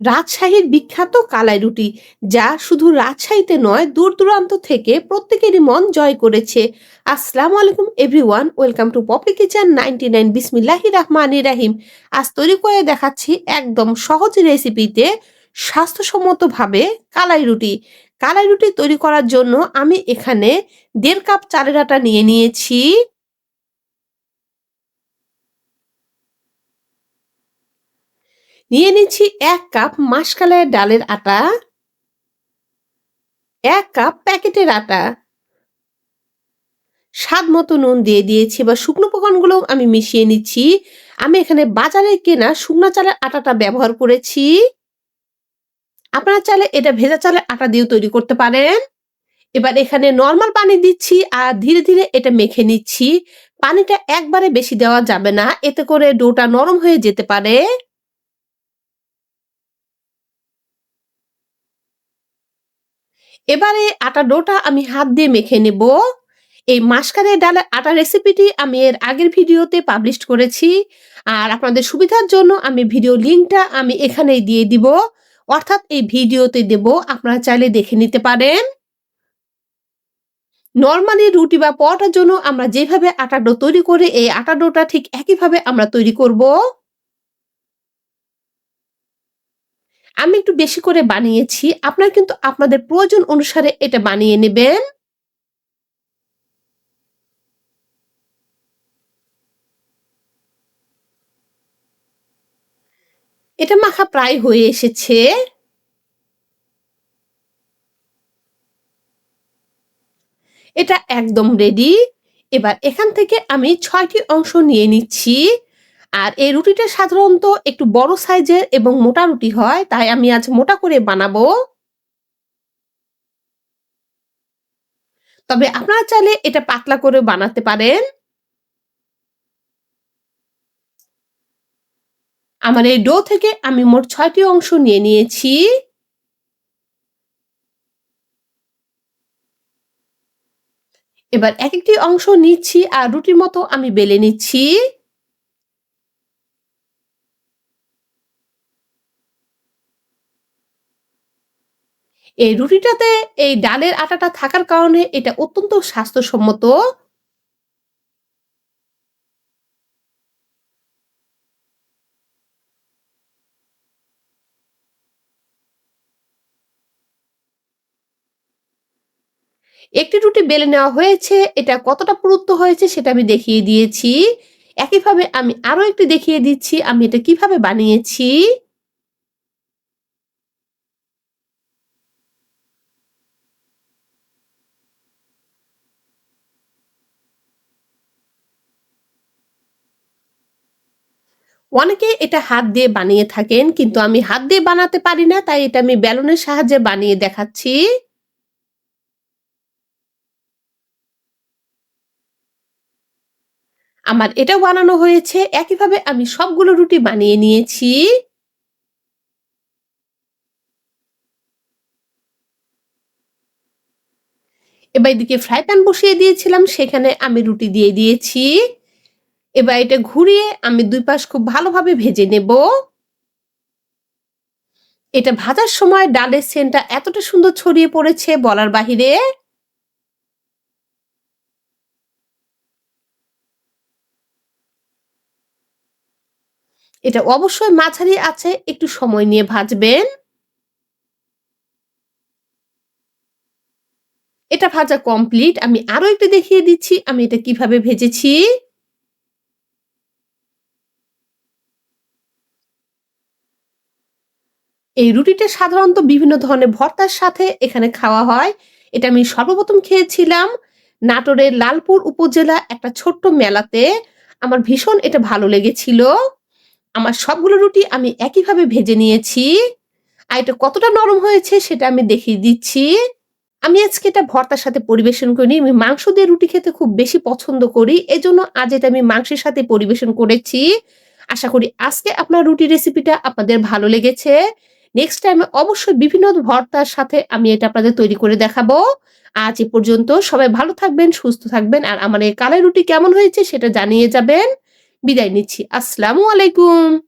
রাজশাহীর বিখ্যাত কালাই রুটি, যা শুধু রাজশাহীতে নয় দূর দূরান্ত থেকে প্রত্যেকেরই মন জয় করেছে। আসসালামু আলাইকুম everyone, welcome to Poppy kitchen ninety nine বিসমিল্লাহি রহমানি রাহিম। আজ তৈরি করে দেখাচ্ছি একদম সহজ রেসিপিতে স্বাস্থ্যসম্মতভাবে কালাই রুটি। কালাই রুটি তৈরি করার জন্য আমি এখানে দেড় কাপ চালের আটা নিয়ে নিয়েছি। নিয়ে নিচ্ছি এক কাপ মাসকালাইয়ের ডালের আটা, এক কাপ প্যাকেটের আটা। স্বাদ মতো নুন দিয়ে দিয়েছি বা শুকনো উপকরণগুলো আমি মিশিয়ে নিচ্ছি। আমি এখানে বাজারে কেনা শুকনো চালের আটাটা ব্যবহার করেছি। আপনারা চালে এটা ভেজা চালের আটা দিয়েও তৈরি করতে পারেন। এবার এখানে নর্মাল পানি দিচ্ছি আর ধীরে ধীরে এটা মেখে নিচ্ছি। পানিটা একবারে বেশি দেওয়া যাবে না, এতে করে ডোটা নরম হয়ে যেতে পারে। এবারে আটা ডোটা আমি হাত দিয়ে মেখে নেব। এই মাসকারের ডালের আটা রেসিপিটি আমি এর আগের ভিডিওতে পাবলিশ করেছি। আর আপনাদের সুবিধার জন্য আমি ভিডিও লিঙ্কটা আমি এখানেই দিয়ে দিব। অর্থাৎ এই ভিডিওতে দেব, আপনারা চাইলে দেখে নিতে পারেন। নর্মালি রুটি বা পরোটার জন্য আমরা যেভাবে আটা ডো তৈরি করি, এই আটা ডোটা ঠিক একইভাবে আমরা তৈরি করব। আমি একটু বেশি করে বানিয়েছি। আপনার কিন্তু আপনাদের প্রয়োজন অনুসারে এটা বানিয়ে নেবেন। এটা মাখা প্রায় হয়ে এসেছে। এটা একদম রেডি এবার এখান থেকে আমি ছয়টি অংশ নিয়ে নিচ্ছি। আর এই রুটিটা সাধারণত একটু বড় সাইজের এবং মোটা রুটি হয়, তাই আমি আজ মোটা করে বানাবো। তবে আপনারা চাইলে এটা পাতলা করে বানাতে পারেন। আমার এই ডো থেকে আমি মোট ছয়টি অংশ নিয়ে নিয়েছি। এবার এক একটি অংশ নিচ্ছি আর রুটির মতো আমি বেলে নিচ্ছি। এই রুটিটাতে এই ডালের আটাটা থাকার কারণে এটা অত্যন্ত স্বাস্থ্যসম্মত। একটি রুটি বেলে নেওয়া হয়েছে, এটা কতটা পুরুত্ব হয়েছে সেটা আমি দেখিয়ে দিয়েছি। একইভাবে আমি আরও একটি দেখিয়ে দিচ্ছি, আমি এটা কীভাবে বানিয়েছি। অনেকে এটা হাত দিয়ে বানিয়ে থাকেন, কিন্তু আমি হাত দিয়ে বানাতে পারি না, তাই এটা আমি বেলুনের সাহায্যে বানিয়ে দেখাচ্ছি। আমার এটা বানানো হয়েছে, একইভাবে আমি সবগুলো রুটি বানিয়ে নিয়েছি। এবার এদিকে ফ্রাই প্যান বসিয়ে দিয়েছিলাম, সেখানে আমি রুটি দিয়ে দিয়েছি। এবার এটা ঘুরিয়ে আমি দুই পাশ খুব ভালোভাবে ভেজে নেব। এটা ভাজার সময় ডালের সেন্টটা এতটা সুন্দর ছড়িয়ে পড়েছে বলার বাহিরে। এটা অবশ্যই মাঝারি আছে, একটু সময় নিয়ে ভাজবেন। এটা ভাজা কমপ্লিট। আমি আরও একটু দেখিয়ে দিচ্ছি আমি এটা কীভাবে ভেজেছি। এই রুটিটা সাধারণত বিভিন্ন ধরনের ভর্তার সাথে এখানে খাওয়া হয়। এটা আমি সর্বপ্রথম খেয়েছিলাম নাটোরের লালপুর উপজেলা একটা ছোট্ট মেলাতে। আমার ভীষণ এটা ভালো লেগেছিল। আমার সবগুলো রুটি আমি একইভাবে ভেজে নিয়েছি। আর এটা কতটা নরম হয়েছে সেটা আমি দেখিয়ে দিচ্ছি। আমি আজকে এটা ভর্তার সাথে পরিবেশন করি আমি মাংস দিয়ে রুটি খেতে খুব বেশি পছন্দ করি। এজন্য আজ এটা আমি মাংসের সাথে পরিবেশন করেছি। আশা করি আজকে আপনার রুটি রেসিপিটা আপনাদের ভালো লেগেছে। নেক্সট টাইমে অবশ্যই বিভিন্ন ভর্তার সাথে আমি এটা আপনাদের তৈরি করে দেখাবো। আজ এ পর্যন্ত সবাই ভালো থাকবেন, সুস্থ থাকবেন, আর আমার এই কালাই রুটি কেমন হয়েছে সেটা জানিয়ে যাবেন। বিদায় নিচ্ছি। আসসালামু আলাইকুম।